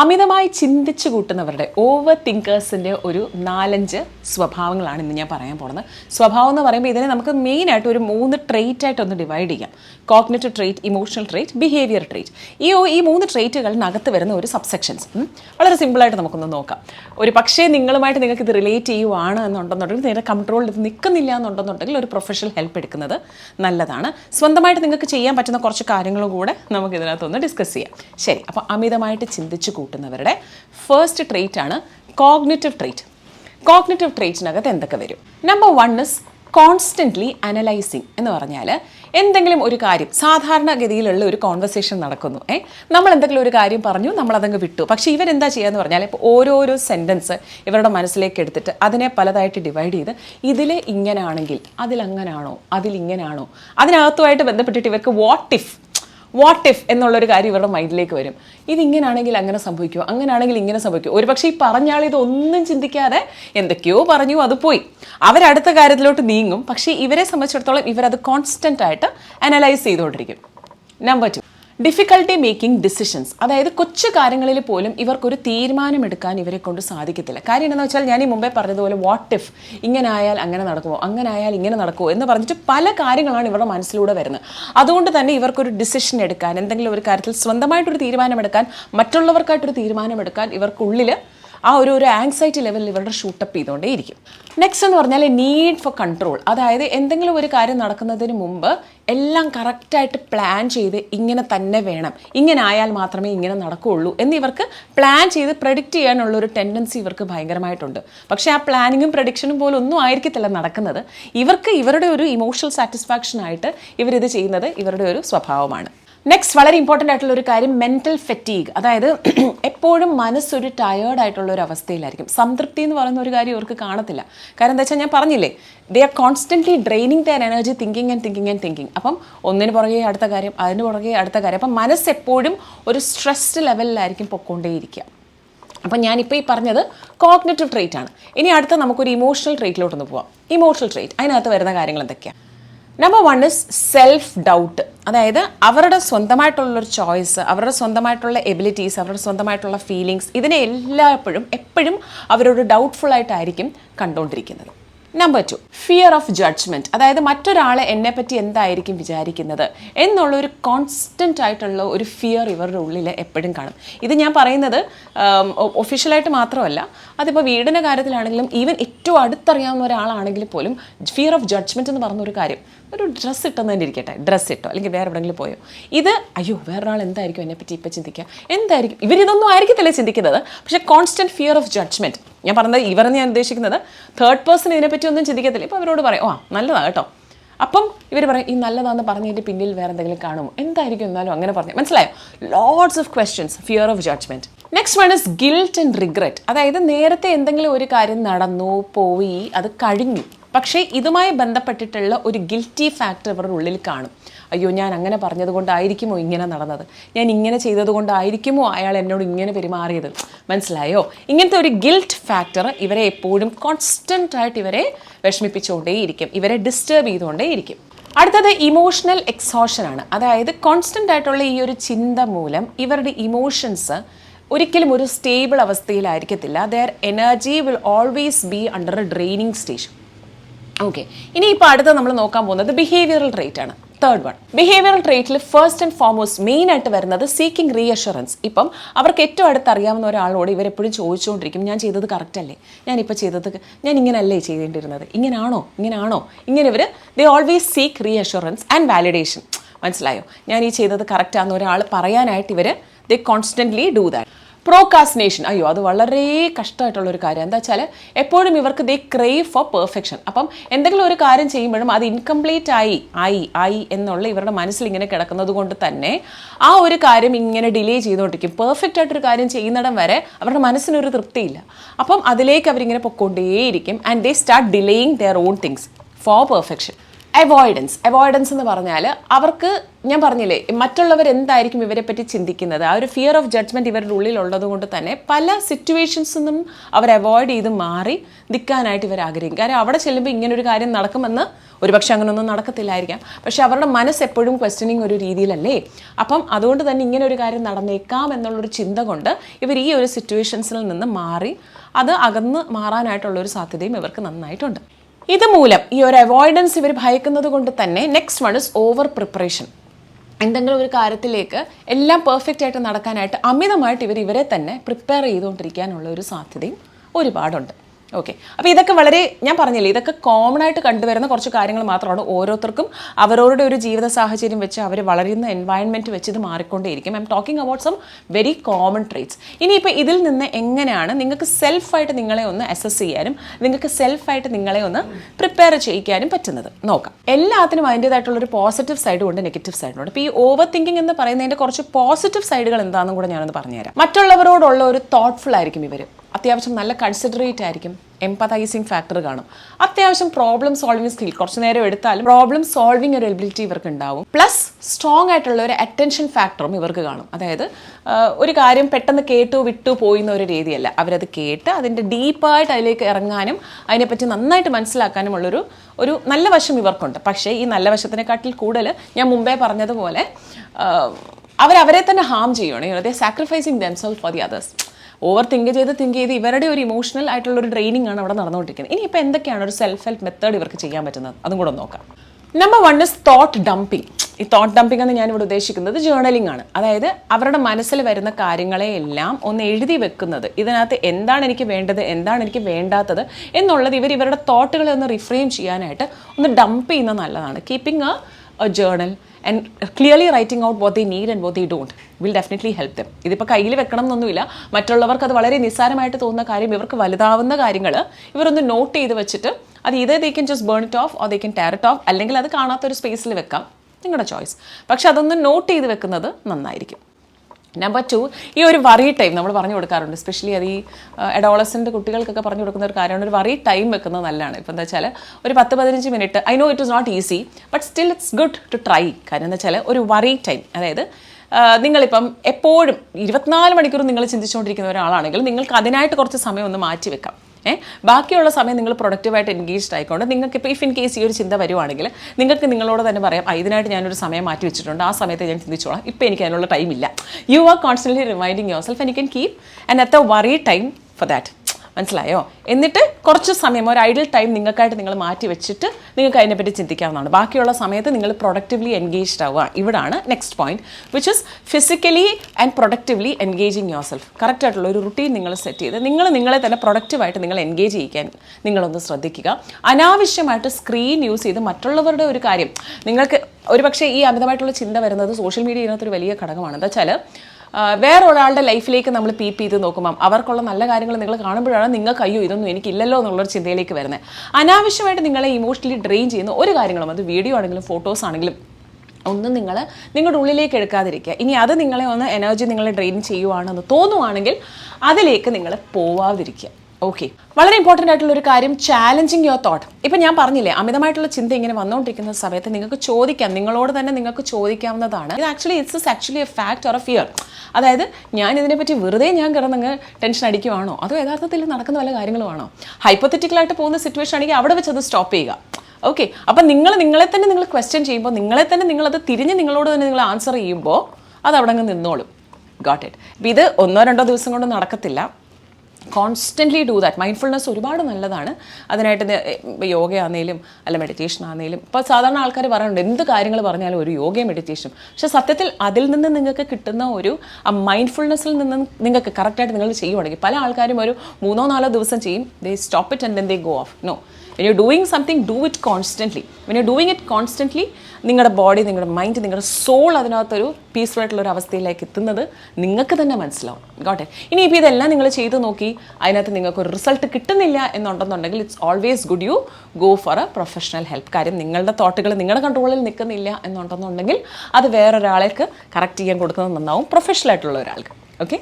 അമിതമായി ചിന്തിച്ചു കൂട്ടുന്നവരുടെ ഓവർ തിങ്കേഴ്സിന്റെ ഒരു നാലഞ്ച് സ്വഭാവങ്ങളാണ് ഇന്ന് ഞാൻ പറയാൻ പോകുന്നത്. സ്വഭാവം എന്ന് പറയുമ്പോൾ ഇതിനെ നമുക്ക് മെയിനായിട്ട് ഒരു മൂന്ന് ട്രേറ്റ് ആയിട്ട് ഒന്ന് ഡിവൈഡ് ചെയ്യാം. Cognitive trait emotional trait behaviour trait ഈ ഈ മൂന്ന് ട്രേറ്റുകളിനകത്ത് വരുന്ന ഒരു സബ്സെക്ഷൻസ് വളരെ സിമ്പിളായിട്ട് നമുക്കൊന്ന് നോക്കാം. ഒരു പക്ഷേ നിങ്ങളുമായിട്ട് നിങ്ങൾക്ക് ഇത് റിലേറ്റ് ചെയ്യുവാണ് എന്നുണ്ടെന്നുണ്ടെങ്കിൽ നിങ്ങളുടെ കൺട്രോളിൽ ഇത് നിൽക്കുന്നില്ല എന്നുണ്ടെന്നുണ്ടെങ്കിൽ ഒരു പ്രൊഫഷണൽ ഹെൽപ്പ് എടുക്കുന്നത് നല്ലതാണ്. സ്വന്തമായിട്ട് നിങ്ങൾക്ക് ചെയ്യാൻ പറ്റുന്ന കുറച്ച് കാര്യങ്ങളും കൂടെ നമുക്ക് ഇതിനകത്തൊന്ന് ഡിസ്കസ് ചെയ്യാം. ശരി. അപ്പോൾ അമിതമായിട്ട് ചിന്തിച്ച് കൂട്ടുന്നവരുടെ ഫസ്റ്റ് ട്രേറ്റ് ആണ് കോഗ്നേറ്റീവ് ട്രേറ്റ് കോഗ്നേറ്റീവ് ട്രേറ്റിനകത്ത് എന്തൊക്കെ വരും? Number one is constantly analysing എന്ന് പറഞ്ഞാൽ എന്തെങ്കിലും ഒരു കാര്യം സാധാരണഗതിയിലുള്ള ഒരു കോൺവെർസേഷൻ നടക്കുന്നു. ഏ? നമ്മൾ എന്തെങ്കിലും ഒരു കാര്യം പറഞ്ഞു നമ്മളതങ്ങ് വിട്ടു. പക്ഷേ ഇവരെന്താ ചെയ്യുക പറഞ്ഞാൽ ഇപ്പോൾ ഓരോരോ സെന്റൻസ് ഇവരുടെ മനസ്സിലേക്ക് എടുത്തിട്ട് അതിനെ പലതായിട്ട് ഡിവൈഡ് ചെയ്ത് ഇതിൽ ഇങ്ങനാണെങ്കിൽ അതിലങ്ങനാണോ അതിലിങ്ങനാണോ അതിനകത്തുമായിട്ട് ബന്ധപ്പെട്ടിട്ട് ഇവർക്ക് വാട്ട് ഇഫ് വാട്ട് ഇഫ് എന്നുള്ളൊരു കാര്യം ഇവരുടെ മൈൻഡിലേക്ക് വരും. ഇതിങ്ങനാണെങ്കിൽ അങ്ങനെ സംഭവിക്കുമോ അങ്ങനെയാണെങ്കിൽ ഇങ്ങനെ സംഭവിക്കുമോ ഒരു പക്ഷേ ഈ പറഞ്ഞാൾ ഇതൊന്നും ചിന്തിക്കാതെ എന്തൊക്കെയോ പറഞ്ഞു അത് പോയി. അവരടുത്ത കാര്യത്തിലോട്ട് നീങ്ങും. പക്ഷേ ഇവരെ സംബന്ധിച്ചിടത്തോളം ഇവരത് കോൺസ്റ്റന്റ് ആയിട്ട് അനലൈസ് ചെയ്തുകൊണ്ടിരിക്കും. Number two difficulty making decisions അതായത് കൊച്ചു കാര്യങ്ങളിൽ പോലും ഇവർക്കൊരു തീരുമാനമെടുക്കാൻ ഇവരെ കൊണ്ട് സാധിക്കത്തില്ല. കാര്യം എന്താണെന്ന് വെച്ചാൽ ഞാൻ ഈ മുമ്പേ പറഞ്ഞതുപോലെ വാട്ട് ഇഫ് ഇങ്ങനെ ആയാൽ അങ്ങനെ നടക്കുമോ അങ്ങനെ ആയാൽ ഇങ്ങനെ നടക്കുമോ എന്ന് പറഞ്ഞിട്ട് പല കാര്യങ്ങളാണ് ഇവരുടെ മനസ്സിലൂടെ വരുന്നത്. അതുകൊണ്ട് തന്നെ ഇവർക്കൊരു ഡിസിഷൻ എടുക്കാൻ എന്തെങ്കിലും ഒരു കാര്യത്തിൽ സ്വന്തമായിട്ടൊരു തീരുമാനമെടുക്കാൻ മറ്റുള്ളവർക്കായിട്ടൊരു തീരുമാനമെടുക്കാൻ ഇവർക്കുള്ളിൽ ആ ഒരു ഒരു ആങ്സൈറ്റി ലെവൽ ഇവരുടെ ഷൂട്ടപ്പ് ചെയ്തുകൊണ്ടേ ഇരിക്കും നെക്സ്റ്റ് എന്ന് പറഞ്ഞാൽ നീഡ് ഫോർ കൺട്രോൾ അതായത് എന്തെങ്കിലും ഒരു കാര്യം നടക്കുന്നതിന് മുമ്പ് എല്ലാം കറക്റ്റായിട്ട് പ്ലാൻ ചെയ്ത് ഇങ്ങനെ തന്നെ വേണം. ഇങ്ങനെ ആയാൽ മാത്രമേ ഇങ്ങനെ നടക്കുകയുള്ളൂ എന്ന് ഇവർക്ക് പ്ലാൻ ചെയ്ത് പ്രഡിക്റ്റ് ചെയ്യാനുള്ള ഒരു ടെൻഡൻസി ഇവർക്ക് ഭയങ്കരമായിട്ടുണ്ട്. പക്ഷേ ആ പ്ലാനിങ്ങും പ്രഡിക്ഷനും പോലും ഒന്നും ആയിരിക്കത്തില്ല നടക്കുന്നത്. ഇവർക്ക് ഇവരുടെ ഒരു ഇമോഷണൽ സാറ്റിസ്ഫാക്ഷനായിട്ട് ഇവരിത് ചെയ്യുന്നത് ഇവരുടെ ഒരു സ്വഭാവമാണ്. നെക്സ്റ്റ് വളരെ ഇമ്പോർട്ടന്റ് ആയിട്ടുള്ള ഒരു കാര്യം മെന്റൽ ഫെറ്റീഗ് അതായത് എപ്പോഴും മനസ്സൊരു ടയേർഡ് ആയിട്ടുള്ള ഒരു അവസ്ഥയിലായിരിക്കും. സംതൃപ്തി എന്ന് പറയുന്ന ഒരു കാര്യം ഇവർക്ക് കാണത്തില്ല. കാരണം എന്താ വെച്ചാൽ ഞാൻ പറഞ്ഞില്ലേ they are constantly draining their energy thinking and thinking and thinking അപ്പം ഒന്നിന് പുറകെ അടുത്ത കാര്യം അതിന് പുറകെ അടുത്ത കാര്യം. അപ്പം മനസ്സ് എപ്പോഴും ഒരു സ്ട്രെസ്ഡ് ലെവലിലായിരിക്കും പൊക്കോണ്ടേയിരിക്കുക. അപ്പം ഞാനിപ്പോൾ ഈ പറഞ്ഞത് കോഗ്നറ്റീവ് ട്രേറ്റ് ആണ്. ഇനി അടുത്ത നമുക്കൊരു ഇമോഷണൽ ട്രേറ്റിലോട്ടൊന്ന് പോവാം. ഇമോഷണൽ ട്രേറ്റ് അതിനകത്ത് വരുന്ന കാര്യങ്ങൾ എന്തൊക്കെയാണ് number one is self doubt അതായത് അവരുടെ സ്വന്തമായിട്ടുള്ളൊരു ചോയ്സ് അവരുടെ സ്വന്തമായിട്ടുള്ള എബിലിറ്റീസ് അവരുടെ സ്വന്തമായിട്ടുള്ള ഫീലിങ്സ് ഇതിനെ എല്ലായ്പ്പോഴും എപ്പോഴും അവരോട് ഡൗട്ട്ഫുൾ ആയിട്ടായിരിക്കും കണ്ടുകൊണ്ടിരിക്കുന്നത് number two fear of judgement അതായത് മറ്റൊരാളെ എന്നെപ്പറ്റി എന്തായിരിക്കും വിചാരിക്കുന്നത് എന്നുള്ള ഒരു കോൺസ്റ്റന്റ് ആയിട്ടുള്ള ഒരു ഫിയർ ഇവരുടെ ഉള്ളിൽ എപ്പോഴും കാണും. ഇത് ഞാൻ പറയുന്നത് ഒഫീഷ്യലായിട്ട് മാത്രമല്ല അതിപ്പോൾ വീടിന്റെ കാര്യത്തിലാണെങ്കിലും ഈവൻ ഏറ്റവും അടുത്തറിയാവുന്ന ഒരാളാണെങ്കിൽ പോലും ഫിയർ ഓഫ് ജഡ്ജ്മെന്റ് എന്ന് പറഞ്ഞൊരു കാര്യം ഒരു ഡ്രസ്സ് ഇട്ടെന്ന് തന്നെ ഇരിക്കട്ടെ ഡ്രസ്സ് ഇട്ടോ അല്ലെങ്കിൽ വേറെ എവിടെയെങ്കിലും പോയോ. ഇത് അയ്യോ വേറൊരാൾ എന്തായിരിക്കും എന്നെപ്പറ്റി ഇപ്പം ചിന്തിക്കുക എന്തായിരിക്കും? ഇവരിതൊന്നും ആയിരിക്കത്തില്ല ചിന്തിക്കുന്നത്? പക്ഷേ കോൺസ്റ്റന്റ് ഫിയർ ഓഫ് ജഡ്ജ്മെന്റ് ഞാൻ പറഞ്ഞത് ഇവരെന്ന് ഞാൻ ഉദ്ദേശിക്കുന്നത് തേർഡ് പേഴ്സൺ ഇതിനെപ്പറ്റി ഒന്നും ചിന്തിക്കത്തില്ല. ഇപ്പോൾ അവരോട് പറയും ഓ നല്ലതാണ് കേട്ടോ. അപ്പം ഇവർ പറയും ഈ നല്ലതാണെന്ന് പറഞ്ഞതിന്റെ പിന്നിൽ വേറെ എന്തെങ്കിലും കാണുമോ? എന്തായിരിക്കും എന്നാലും അങ്ങനെ പറഞ്ഞു. മനസ്സിലായോ? Loads of questions fear of judgement next one is guilt and regret അതായത് നേരത്തെ എന്തെങ്കിലും ഒരു കാര്യം നടന്നു പോയി അത് കഴിഞ്ഞു. പക്ഷേ ഇതുമായി ബന്ധപ്പെട്ടിട്ടുള്ള ഒരു ഗിൽറ്റി ഫാക്ടർ ഇവരുടെ ഉള്ളിൽ കാണും. അയ്യോ ഞാൻ അങ്ങനെ പറഞ്ഞത് കൊണ്ടായിരിക്കുമോ ഇങ്ങനെ നടന്നത്? ഞാൻ ഇങ്ങനെ ചെയ്തത് കൊണ്ടായിരിക്കുമോ അയാൾ എന്നോട് ഇങ്ങനെ പെരുമാറിയത്? മനസ്സിലായോ? ഇങ്ങനത്തെ ഒരു ഗിൽറ്റ് ഫാക്ടർ ഇവരെ എപ്പോഴും കോൺസ്റ്റന്റ് ആയിട്ട് ഇവരെ വിഷമിപ്പിച്ചുകൊണ്ടേയിരിക്കും. ഇവരെ ഡിസ്റ്റേബ് ചെയ്തുകൊണ്ടേയിരിക്കും. അടുത്തത് ഇമോഷണൽ എക്സോഷൻ ആണ്. അതായത് കോൺസ്റ്റന്റ് ആയിട്ടുള്ള ഈ ഒരു ചിന്ത മൂലം ഇവരുടെ ഇമോഷൻസ് ഒരിക്കലും ഒരു stable അവസ്ഥയിലായിരിക്കത്തില്ല. Their energy will always be under a draining station okay ഇനി ഇപ്പോൾ അടുത്ത നമ്മൾ നോക്കാൻ പോകുന്നത് ബിഹേവിയറൽ ട്രേറ്റ് ആണ്. തേർഡ് വൺ ബിഹേവിയറൽ ട്രേറ്റിൽ ഫസ്റ്റ് ആൻഡ് ഫോർമോസ്റ്റ് മെയിൻ ആയിട്ട് വരുന്നത് സീക്കിംഗ് റീഅഷുറൻസ് ഇപ്പം അവർക്ക് ഏറ്റവും അടുത്ത് അറിയാവുന്ന ഒരാളോട് ഇവരെപ്പോഴും ചോദിച്ചുകൊണ്ടിരിക്കും ഞാൻ ചെയ്തത് കറക്റ്റ് അല്ലേ? ഞാൻ ഞാനിപ്പോൾ ചെയ്തത് ഞാൻ ഇങ്ങനെയല്ലേ ചെയ്തേണ്ടിരുന്നത്? ഇങ്ങനാണോ? ഇങ്ങനാണോ? ഇങ്ങനെ ഇവർ they always seek reassurance and validation മനസ്സിലായോ? ഞാൻ ഈ ചെയ്തത് കറക്റ്റാണെന്ന് ഒരാൾ പറയാനായിട്ട് ഇവർ they constantly do that procrastination അയ്യോ അത് വളരെ കഷ്ടമായിട്ടുള്ള ഒരു കാര്യം. എന്താ വെച്ചാൽ എപ്പോഴും ഇവർക്ക് ദേ ക്രേവ് ഫോർ പെർഫെക്ഷൻ അപ്പം എന്തെങ്കിലും ഒരു കാര്യം ചെയ്യുമ്പോഴും അത് ഇൻകംപ്ലീറ്റ് ആയി ആയി ആയി എന്നുള്ള ഇവരുടെ മനസ്സിൽ ഇങ്ങനെ കിടക്കുന്നത് കൊണ്ട് തന്നെ ആ ഒരു കാര്യം ഇങ്ങനെ ഡിലേ ചെയ്തുകൊണ്ടിരിക്കും. പെർഫെക്റ്റ് ആയിട്ടൊരു കാര്യം ചെയ്യുന്നിടം വരെ അവരുടെ മനസ്സിനൊരു തൃപ്തിയില്ല. അപ്പം അതിലേക്ക് അവരിങ്ങനെ പൊക്കോണ്ടേയിരിക്കും and they start delaying their own things for perfection avoidance avoidance എന്ന് പറഞ്ഞാൽ അവർക്ക് ഞാൻ പറഞ്ഞില്ലേ മറ്റുള്ളവർ എന്തായിരിക്കും ഇവരെ പറ്റി ചിന്തിക്കുന്നത്? ആ ഒരു ഫിയർ ഓഫ് ജഡ്ജ്മെന്റ് ഇവരുടെ ഉള്ളിൽ ഉള്ളത് കൊണ്ട് തന്നെ പല സിറ്റുവേഷൻസിൽ നിന്നും അവർ അവോയ്ഡ് ചെയ്ത് മാറി നിൽക്കാനായിട്ട് ഇവർ ആഗ്രഹിക്കും. കാരണം അവിടെ ചെല്ലുമ്പോൾ ഇങ്ങനൊരു കാര്യം നടക്കുമെന്ന് ഒരുപക്ഷെ അങ്ങനെയൊന്നും നടക്കത്തില്ലായിരിക്കാം. പക്ഷെ അവരുടെ മനസ്സ് എപ്പോഴും ക്വസ്റ്റ്യനിങ് ഒരു രീതിയിലല്ലേ? അപ്പം അതുകൊണ്ട് തന്നെ ഇങ്ങനെ ഒരു കാര്യം നടന്നേക്കാം എന്നുള്ളൊരു ചിന്ത കൊണ്ട് ഇവർ ഈ ഒരു സിറ്റുവേഷൻസിൽ നിന്ന് മാറി അത് അകന്ന് മാറാനായിട്ടുള്ള ഒരു സാധ്യതയും ഇവർക്ക് നന്നായിട്ടുണ്ട്. ഇതുമൂലം ഈ ഒരു അവോയ്ഡൻസ് ഇവർ ഭയക്കുന്നത് കൊണ്ട് തന്നെ next one is over preparation എന്തെങ്കിലും ഒരു കാര്യത്തിലേക്ക് എല്ലാം പെർഫെക്റ്റ് ആയിട്ട് നടക്കാനായിട്ട് അമിതമായിട്ട് ഇവർ ഇവരെ തന്നെ പ്രിപ്പയർ ചെയ്തുകൊണ്ടിരിക്കാനുള്ള ഒരു സാധ്യതയും ഒരുപാടുണ്ട്. ഓക്കെ അപ്പോൾ ഇതൊക്കെ വളരെ ഞാൻ പറഞ്ഞില്ലേ ഇതൊക്കെ കോമൺ ആയിട്ട് കണ്ടുവരുന്ന കുറച്ച് കാര്യങ്ങൾ മാത്രമാണ് ഓരോരുത്തർക്കും അവരവരുടെ ഒരു ജീവിത സാഹചര്യം വെച്ച് അവർ വളരുന്ന എൻവയൺമെന്റ് വെച്ച് ഇത് മാറിക്കൊണ്ടേയിരിക്കും. I'm talking about some very common traits ഇനിയിപ്പോൾ ഇതിൽ നിന്ന് എങ്ങനെയാണ് നിങ്ങൾക്ക് സെൽഫായിട്ട് നിങ്ങളെ ഒന്ന് അസസ് ചെയ്യാനും നിങ്ങൾക്ക് സെൽഫായിട്ട് നിങ്ങളെ ഒന്ന് പ്രിപ്പയർ ചെയ്യിക്കാനും പറ്റുന്നത്? നോക്കാം. എല്ലാത്തിനും അതിന്റേതായിട്ടുള്ളൊരു പോസിറ്റീവ് സൈഡും ഉണ്ട് നെഗറ്റീവ് സൈഡും ഉണ്ട്. അപ്പോൾ ഈ ഓവർ തിങ്കിങ് എന്ന് പറയുന്നതിന്റെ കുറച്ച് പോസിറ്റീവ് സൈഡുകൾ എന്താണെന്നും കൂടെ ഞാനൊന്ന് പറഞ്ഞുതരാം. മറ്റുള്ളവരോടുള്ള ഒരു തോട്ട്ഫുൾ ആയിരിക്കും ഇവർ അത്യാവശ്യം നല്ല കൺസിഡറേറ്റ് ആയിരിക്കും. എംപതൈസിങ് ഫാക്ടർ കാണും. അത്യാവശ്യം പ്രോബ്ലം സോൾവിങ് സ്കിൽ കുറച്ച് നേരം എടുത്താലും പ്രോബ്ലം സോൾവിങ് ഒരു എബിലിറ്റി ഇവർക്ക് ഉണ്ടാവും പ്ലസ് സ്ട്രോങ് ആയിട്ടുള്ള ഒരു അറ്റൻഷൻ ഫാക്ടറും ഇവർക്ക് കാണും. അതായത് ഒരു കാര്യം പെട്ടെന്ന് കേട്ടു വിട്ടു പോയിന്ന ഒരു രീതിയല്ല. അവരത് കേട്ട് അതിന്റെ ഡീപ്പായിട്ട് അതിലേക്ക് ഇറങ്ങാനും അതിനെപ്പറ്റി നന്നായിട്ട് മനസ്സിലാക്കാനുമുള്ളൊരു ഒരു നല്ല വശം ഇവർക്കുണ്ട്. പക്ഷേ ഈ നല്ല വശത്തിനെക്കാട്ടിൽ കൂടുതൽ ഞാൻ മുമ്പേ പറഞ്ഞതുപോലെ അവരവരെ തന്നെ ഹാം ചെയ്യുകയാണ് they sacrificing themselves for the others over think ചെയ്ത് തിങ്ക് ചെയ്ത് ഇവരുടെ ഒരു ഇമോഷണൽ ആയിട്ടുള്ള ഒരു ട്രെയിനിങ് ആണ് അവിടെ നടന്നുകൊണ്ടിരിക്കുന്നത്. ഇനി ഇപ്പം എന്തൊക്കെയാണ് ഒരു സെൽഫ് ഹെൽപ്പ് മെത്തേഡ് ഇവർക്ക് ചെയ്യാൻ പറ്റുന്നത്? അതും കൂടെ നോക്കാം. Number one is thought dumping ഈ തോട്ട് ഡംപിംഗ് എന്ന് ഞാൻ ഇവിടെ ഉദ്ദേശിക്കുന്നത് ജേർണലിംഗ് ആണ്. അതായത് അവരുടെ മനസ്സിൽ വരുന്ന കാര്യങ്ങളെയെല്ലാം ഒന്ന് എഴുതി വെക്കുന്നത്. ഇതിനകത്ത് എന്താണ് എനിക്ക് വേണ്ടത് എന്താണ് എനിക്ക് വേണ്ടാത്തത് എന്നുള്ളത് ഇവർ ഇവരുടെ തോട്ടുകളെ ഒന്ന് റിഫ്രെയിം ചെയ്യാനായിട്ട് ഒന്ന് ഡംപ് ചെയ്യുന്നത് നല്ലതാണ്. Keeping a journal and clearly writing out what the need and what the don't will definitely help them ഇതിപ്പോൾ കയ്യിൽ വെക്കണം എന്നൊന്നുമില്ല മറ്റുള്ളവർക്ക് അത് വളരെ നിസ്സാരമായിട്ട് തോന്നുന്ന കാര്യം ഇവർക്ക് വലുതാവുന്ന കാര്യങ്ങൾ ഇവരൊന്ന് നോട്ട് ചെയ്ത് വെച്ചിട്ട് അത് ഇതേ they just burn it off or they tear it off അല്ലെങ്കിൽ അത് കാണാത്തൊരു സ്പേസിൽ വെക്കാം. നിങ്ങളുടെ ചോയ്സ് പക്ഷെ അതൊന്ന് നോട്ട് ചെയ്ത് വെക്കുന്നത് നന്നായിരിക്കും. നമ്പർ ടു ഈ ഒരു വറി ടൈം നമ്മൾ പറഞ്ഞു കൊടുക്കാറുണ്ട്. സ്പെഷ്യലി അത് ഈ എഡോളസിന്റെ കുട്ടികൾക്കൊക്കെ പറഞ്ഞു കൊടുക്കുന്ന ഒരു കാര്യമാണ്. ഒരു വറി ടൈം വെക്കുന്നത് നല്ലതാണ്. ഇപ്പം എന്താ വെച്ചാൽ ഒരു പത്ത് പതിനഞ്ച് minute I know it is not easy but still it's good to try കാരണം എന്താ വെച്ചാൽ ഒരു വറി ടൈം അതായത് നിങ്ങളിപ്പം എപ്പോഴും ഇരുപത്തിനാല് മണിക്കൂർ നിങ്ങൾ ചിന്തിച്ചുകൊണ്ടിരിക്കുന്ന ഒരാളാണെങ്കിൽ നിങ്ങൾക്ക് അതിനായിട്ട് കുറച്ച് സമയം ഒന്ന് മാറ്റി വെക്കാം. ബാക്കിയുള്ള സമയം നിങ്ങൾ പ്രൊഡക്റ്റീവായിട്ട് എൻഗേജ്ഡ് ആയിക്കൊണ്ട് നിങ്ങൾക്ക് ഇപ്പോൾ ഇഫ് ഇൻ കേസ് ഈ ഒരു ചിന്ത വരുവാണെങ്കിൽ നിങ്ങൾക്ക് നിങ്ങളോട് തന്നെ പറയാം "ആ, ഇതിനായിട്ട് ഞാനൊരു സമയം മാറ്റി വെച്ചിട്ടുണ്ട്. ആ സമയത്ത് ഞാൻ ചിന്തിച്ചോളാം. ഇപ്പോൾ എനിക്ക് അതിനുള്ള ടൈം ഇല്ല. You are constantly reminding yourself and you can keep and at worry time for that മനസ്സിലായോ? എന്നിട്ട് കുറച്ച് സമയം ഒരു ഐഡിയൽ ടൈം നിങ്ങൾക്കായിട്ട് നിങ്ങൾ മാറ്റി വെച്ചിട്ട് നിങ്ങൾക്ക് അതിനെപ്പറ്റി ചിന്തിക്കാവുന്നതാണ്. ബാക്കിയുള്ള സമയത്ത് നിങ്ങൾ പ്രൊഡക്റ്റീവ്ലി എൻഗേജ്ഡ് ആവുക. ഇവിടാണ് next point which is physically and productively engaging yourself correct ആയിട്ടുള്ള ഒരു റുട്ടീൻ നിങ്ങൾ സെറ്റ് ചെയ്ത്. നിങ്ങൾ നിങ്ങളെ തന്നെ പ്രൊഡക്റ്റീവായിട്ട് നിങ്ങൾ എൻഗേജ് ചെയ്യിക്കാൻ നിങ്ങളൊന്ന് ശ്രദ്ധിക്കുക. അനാവശ്യമായിട്ട് സ്ക്രീൻ യൂസ് ചെയ്ത് മറ്റുള്ളവരുടെ ഒരു കാര്യം. നിങ്ങൾക്ക് ഒരുപക്ഷെ ഈ അമിതമായിട്ടുള്ള ചിന്ത വരുന്നത് സോഷ്യൽ മീഡിയ ഇതിനകത്തൊരു വലിയ ഘടകമാണ്. എന്താ വെച്ചാൽ വേറെ ഒരാളുടെ ലൈഫിലേക്ക് നമ്മൾ പീപ്പ് ചെയ്ത് നോക്കുമ്പം അവർക്കുള്ള നല്ല കാര്യങ്ങൾ നിങ്ങൾ കാണുമ്പോഴാണ് നിങ്ങൾക്ക് അയ്യോ ഇതൊന്നും എനിക്കില്ലല്ലോ എന്നുള്ളൊരു ചിന്തയിലേക്ക് വരുന്നത്. അനാവശ്യമായിട്ട് നിങ്ങളെ ഇമോഷണലി ഡ്രെയിൻ ചെയ്യുന്ന ഒരു കാര്യങ്ങളും അത് വീഡിയോ ആണെങ്കിലും ഫോട്ടോസ് ആണെങ്കിലും ഒന്നും നിങ്ങൾ നിങ്ങളുടെ ഉള്ളിലേക്ക് എടുക്കാതിരിക്കുക. ഇനി അത് നിങ്ങളെ ഒന്ന് എനർജി നിങ്ങളെ ഡ്രെയിൻ ചെയ്യുവാണെന്ന് തോന്നുവാണെങ്കിൽ അതിലേക്ക് നിങ്ങൾ പോവാതിരിക്കുക. ഓക്കെ വളരെ ഇമ്പോർട്ടന്റ് ആയിട്ടുള്ള ഒരു കാര്യം ചാലഞ്ചിങ് യുവർ തോട്ട് ഇപ്പം ഞാൻ പറഞ്ഞില്ലേ അമിതമായിട്ടുള്ള ചിന്ത ഇങ്ങനെ വന്നുകൊണ്ടിരിക്കുന്ന സമയത്ത് നിങ്ങൾക്ക് ചോദിക്കാം നിങ്ങളോട് തന്നെ നിങ്ങൾക്ക് ചോദിക്കാവുന്നതാണ്. ഇത് actually it's is actually a fact or a fear അതായത് ഞാൻ ഇതിനെപ്പറ്റി വെറുതെ ഞാൻ കിടന്നങ്ങ് ടെൻഷൻ അടിക്കുവാണോ? അതോ യഥാർത്ഥത്തിൽ നടക്കുന്ന വല്ല കാര്യങ്ങളുമാണോ? ഹൈപ്പത്തറ്റിക്കലായിട്ട് പോകുന്ന സിറ്റുവേഷൻ ആണെങ്കിൽ അവിടെ വെച്ച് അത് സ്റ്റോപ്പ് ചെയ്യുക. ഓക്കെ അപ്പം നിങ്ങൾ നിങ്ങളെ തന്നെ നിങ്ങൾ ക്വസ്റ്റ്യൻ ചെയ്യുമ്പോൾ നിങ്ങളെ തന്നെ നിങ്ങളത് തിരിഞ്ഞ് നിങ്ങളോട് തന്നെ നിങ്ങൾ ആൻസർ ചെയ്യുമ്പോൾ അത് അവിടെ അങ്ങ് നിന്നോളും. ഗോട്ട് ഇറ്റ് ഇത് ഒന്നോ രണ്ടോ ദിവസം കൊണ്ട് നടക്കത്തില്ല. കോൺസ്റ്റന്റ്ലി ഡൂ ദാറ്റ് മൈൻഡ്ഫുൾനെസ് ഒരുപാട് നല്ലതാണ്. അതിനായിട്ട് യോഗ അല്ല മെഡിറ്റേഷൻ ആണെങ്കിലും ഇപ്പോൾ സാധാരണ ആൾക്കാർ പറയുന്നുണ്ട് എന്ത് കാര്യങ്ങൾ പറഞ്ഞാലും ഒരു യോഗയും മെഡിറ്റേഷനും പക്ഷേ സത്യത്തിൽ അതിൽ നിന്ന് നിങ്ങൾക്ക് കിട്ടുന്ന ഒരു ആ മൈൻഡ്ഫുൾനെസ്സിൽ നിന്ന് നിങ്ങൾക്ക് കറക്റ്റായിട്ട് നിങ്ങൾ ചെയ്യുവാണെങ്കിൽ പല ആൾക്കാരും ഒരു മൂന്നോ നാലോ ദിവസം ചെയ്യും they stop it and then they go off no when you doing something do it constantly when you doing it constantly നിങ്ങളുടെ ബോഡി നിങ്ങളുടെ മൈൻഡ് നിങ്ങളുടെ സോൾ അതിനകത്തൊരു പീസ്ഫുൾ ആയിട്ടുള്ള ഒരു അവസ്ഥയിലേക്ക് എത്തുന്നത് നിങ്ങൾക്ക് തന്നെ മനസ്സിലാവും. ഗോട്ടെ ഇപ്പോൾ ഇതെല്ലാം നിങ്ങൾ ചെയ്ത് നോക്കി അതിനകത്ത് നിങ്ങൾക്ക് ഒരു റിസൾട്ട് കിട്ടുന്നില്ല എന്നുണ്ടെന്നുണ്ടെങ്കിൽ it's always good you go for a professional help കാര്യം നിങ്ങളുടെ തോട്ടുകൾ നിങ്ങളുടെ കൺട്രോളിൽ നിൽക്കുന്നില്ല എന്നുണ്ടെന്നുണ്ടെങ്കിൽ അത് വേറൊരാളേക്ക് കറക്റ്റ് ചെയ്യാൻ കൊടുക്കുന്നത് നന്നാവും പ്രൊഫഷണൽ ആയിട്ടുള്ള ഒരാൾക്ക്. ഓക്കെ